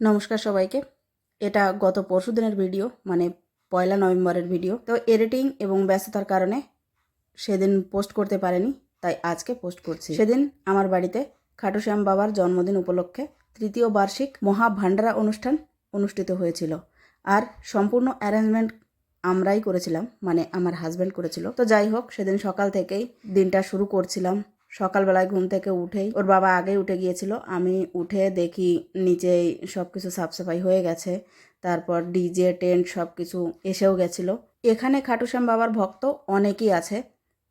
নমস্কার সবাইকে। এটা গত পরশু দিনের ভিডিও মানে পয়লা নভেম্বরের ভিডিও। তো এডিটিং এবং ব্যস্ততার কারণে সেদিন পোস্ট করতে পারেনি তাই আজকে পোস্ট করছি। সেদিন আমার বাড়িতে খাটুশ্যাম বাবার জন্মদিন উপলক্ষে তৃতীয় বার্ষিক মহা ভান্ডারা অনুষ্ঠান অনুষ্ঠিত হয়েছিল। আর সম্পূর্ণ অ্যারেঞ্জমেন্ট আমরাই করেছিলাম মানে আমার হাজব্যান্ড করেছিল। তো যাই হোক সেদিন সকাল থেকেই দিনটা শুরু করছিলাম। সকালবেলায় ঘুম থেকে উঠেই ওর বাবা আগেই উঠে গিয়েছিল। আমি উঠে দেখি নিচেই সব কিছু সাফসাফাই হয়ে গেছে, তারপর ডিজে, টেন্ট সব কিছু এসেও গেছিল। এখানে খাটুশ্যাম বাবার ভক্ত অনেকেই আছে,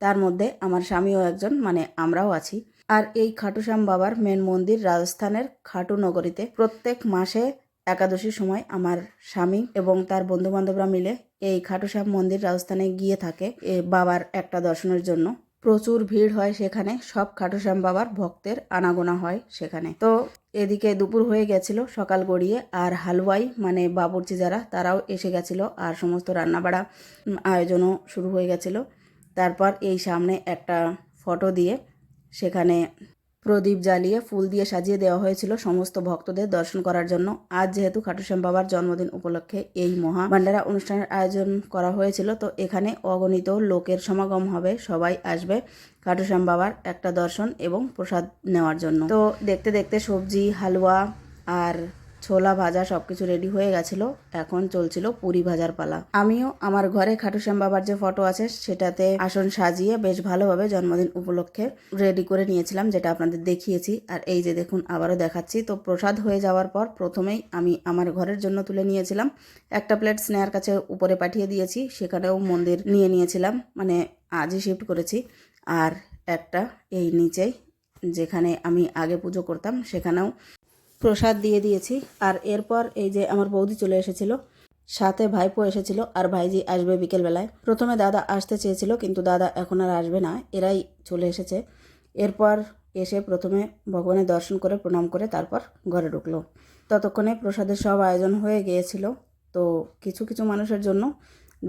তার মধ্যে আমার স্বামীও একজন মানে আমরাও আছি। আর এই খাটুশ্যাম বাবার মেন মন্দির রাজস্থানের খাটু নগরীতে প্রত্যেক মাসে একাদশীর সময় আমার স্বামী এবং তার বন্ধু বান্ধবরা মিলে এই খাটুশ্যাম মন্দির রাজস্থানে গিয়ে থাকে এ বাবার একটা দর্শনের জন্য। প্রচুর ভিড় হয় সেখানে। সব খাটুশ্যাম বাবার ভক্তের আনাগোনা হয় সেখানে। তো এদিকে দুপুর হয়ে গেছিল, সকাল গড়িয়ে। আর হালুয়াই মানে বাবুর্চি যারা, তারাও এসে গেছিল। আর সমস্ত রান্নাবাড়া আয়োজনও শুরু হয়ে গেছিল। তারপর এই সামনে একটা ফটো দিয়ে সেখানে প্রদীপ জ্বালিয়ে ফুল দিয়ে সাজিয়ে দেওয়া হয়েছিল সমস্ত ভক্তদের দর্শন করার জন্য। আজ যেহেতু খাটুশ্যাম বাবার জন্মদিন উপলক্ষে এই মহা ভান্ডারা অনুষ্ঠানের আয়োজন করা হয়েছিল, তো এখানে অগণিত লোকের সমাগম হবে। সবাই আসবে খাটুশ্যাম বাবার একটা দর্শন এবং প্রসাদ নেওয়ার জন্য। তো দেখতে দেখতে সবজি, হালুয়া আর ছোলা ভাজা সব কিছু রেডি হয়ে গেছিল। এখন চলছিল পুরি ভাজার পালা। আমিও আমার ঘরে খাটুশ্যাম বাবার যে ফটো আছে, সেটাতে আসন সাজিয়ে বেশ ভালোভাবে জন্মদিন উপলক্ষে রেডি করে নিয়েছিলাম, যেটা আপনাদের দেখিয়েছি। আর এই যে দেখুন, আবারও দেখাচ্ছি। তো প্রসাদ হয়ে যাওয়ার পর প্রথমেই আমি আমার ঘরের জন্য তুলে নিয়েছিলাম। একটা প্লেট স্নেহার কাছে উপরে পাঠিয়ে দিয়েছি, সেখানেও মন্দির নিয়ে নিয়েছিলাম। মানে আজই শিফট করেছি। আর একটা এই নিচেই, যেখানে আমি আগে পুজো করতাম, সেখানেও প্রসাদ দিয়ে দিয়েছি। আর এরপর এই যে আমার বৌদি চলে এসেছিল, সাথে ভাইপো এসেছিল আর ভাইজি আসবে বিকেলবেলায়। প্রথমে দাদা আসতে চেয়েছিল, কিন্তু দাদা এখন আর আসবে না, এরাই চলে এসেছে। এরপর এসে প্রথমে ভগবানের দর্শন করে, প্রণাম করে তারপর ঘরে ঢুকলো। ততক্ষণে প্রসাদের সব আয়োজন হয়ে গিয়েছিল। তো কিছু কিছু মানুষের জন্য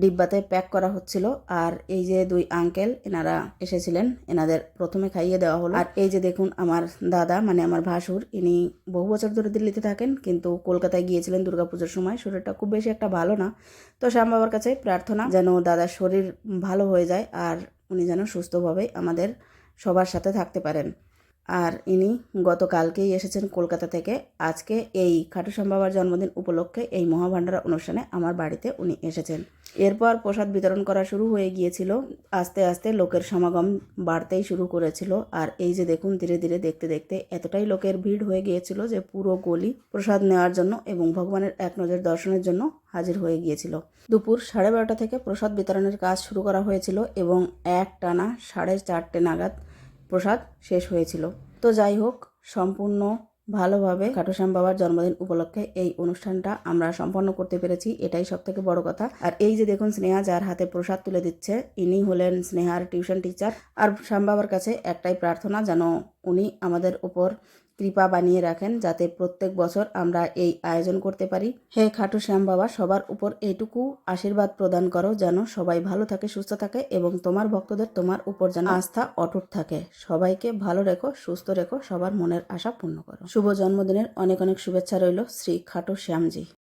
ডিব্বাতে প্যাক করা হচ্ছিল। আর এই যে দুই আঙ্কেল এনারা এসেছিলেন। এনাদের প্রথমে খাইয়ে দেওয়া হলো। আর এই যে দেখুন আমার দাদা মানে আমার ভাসুর, ইনি বহু বছর ধরে দিল্লিতে থাকেন, কিন্তু কলকাতায় গিয়েছিলেন দুর্গাপুজোর সময়। শরীরটা খুব বেশি একটা ভালো না। তো শ্যাম বাবার কাছে প্রার্থনা, যেন দাদার শরীর ভালো হয়ে যায় আর উনি যেন সুস্থভাবে আমাদের সবার সাথে থাকতে পারেন। আর ইনি গতকালকেই এসেছেন কলকাতা থেকে। আজকে এই খাটুশ্যাম বাবার জন্মদিন উপলক্ষে এই মহাভাণ্ডারা অনুষ্ঠানে আমার বাড়িতে উনি এসেছেন। এরপর প্রসাদ বিতরণ করা শুরু হয়ে গিয়েছিল। আস্তে আস্তে লোকের সমাগম বাড়তেই শুরু করেছিল। আর এই যে দেখুন, ধীরে ধীরে দেখতে দেখতে এতটাই লোকের ভিড় হয়ে গিয়েছিল যে পুরো গলি প্রসাদ নেওয়ার জন্য এবং ভগবানের এক নজর দর্শনের জন্য হাজির হয়ে গিয়েছিল। দুপুর সাড়ে বারোটা থেকে প্রসাদ বিতরণের কাজ শুরু করা হয়েছিল এবং এক টানা সাড়ে চারটে নাগাদ প্রসাদ শেষ হয়েছিল। তো যাই হোক, সম্পূর্ণ ভালোভাবে খাটুশ্যাম বাবার জন্মদিন উপলক্ষে এই অনুষ্ঠানটা আমরা সম্পন্ন করতে পেরেছি, এটাই সব থেকে বড় কথা। আর এই যে দেখুন স্নেহা, যার হাতে প্রসাদ তুলে দিচ্ছে, ইনি হলেন স্নেহার টিউশন টিচার। আর শ্যাম বাবার কাছে একটাই প্রার্থনা, যেন উনি আমাদের উপর কৃপা বানিয়ে রাখেন যাতে প্রত্যেক বছর আমরা এই আয়োজন করতে পারি। হে খাটু শ্যাম বাবা, সবার উপর এইটুকু আশীর্বাদ প্রদান করো যেন সবাই ভালো থাকে, সুস্থ থাকে এবং তোমার ভক্তদের তোমার উপর যেন আস্থা অটুট থাকে। সবাইকে ভালো রেখো, সুস্থ রেখো, সবার মনের আশা পূর্ণ করো। শুভ জন্মদিনের অনেক অনেক শুভেচ্ছা রইল শ্রী খাটু শ্যামজি।